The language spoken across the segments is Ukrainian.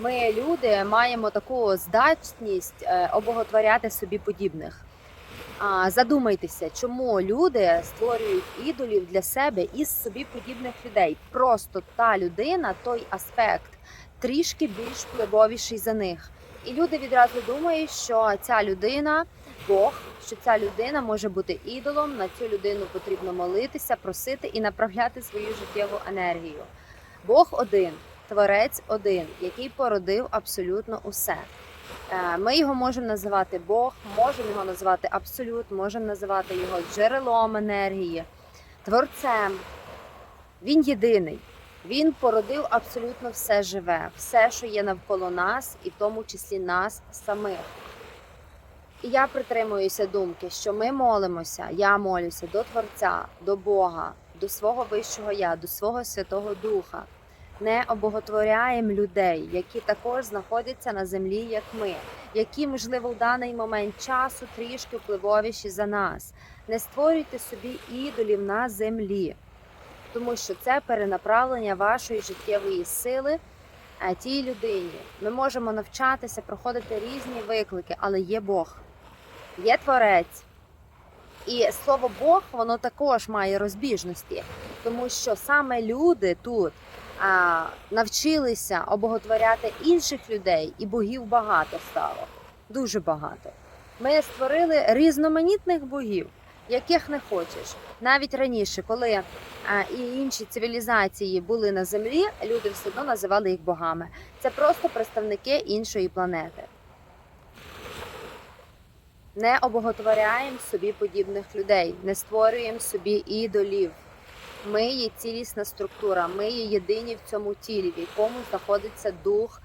Ми, люди, маємо таку здатність е, обоготворяти собі подібних. Задумайтеся, чому люди створюють ідолів для себе із собі подібних людей. Просто та людина, той аспект трішки більш впливовіший за них. І люди відразу думають, що ця людина Бог, що ця людина може бути ідолом, на цю людину потрібно молитися, просити і направляти свою життєву енергію. Бог один, творець один, який породив абсолютно усе. Е, Ми його можемо називати Бог, можемо його називати абсолют, можемо називати його джерелом енергії, творцем. Він єдиний. Він породив абсолютно все живе, все, що є навколо нас, і в тому числі нас самих. І я притримуюся думки, що ми молимося, я молюся до Творця, до Бога, до свого вищого я, до свого Святого Духа. Не обоготворяємо людей, які також знаходяться на землі, як ми, які, можливо, в даний момент часу трішки впливовіші за нас. Не створюйте собі ідолів на землі, тому що це перенаправлення вашої життєвої сили е, тій людині. Ми можемо навчатися, проходити різні виклики, але є Бог, є Творець. І слово Бог воно також має розбіжності, тому що саме люди тут а, навчилися обоготворяти інших людей, і богів багато стало. Дуже багато. Ми створили різноманітних богів, яких не хочеш. Навіть раніше, коли і інші цивілізації були на землі, люди все одно називали їх богами. Це просто представники іншої планети. Не обоготворяємо собі подібних людей, не створюємо собі ідолів. Ми є цілісна структура, ми є єдині в цьому тілі, в якому знаходиться дух,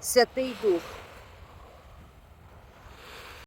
Святий Дух.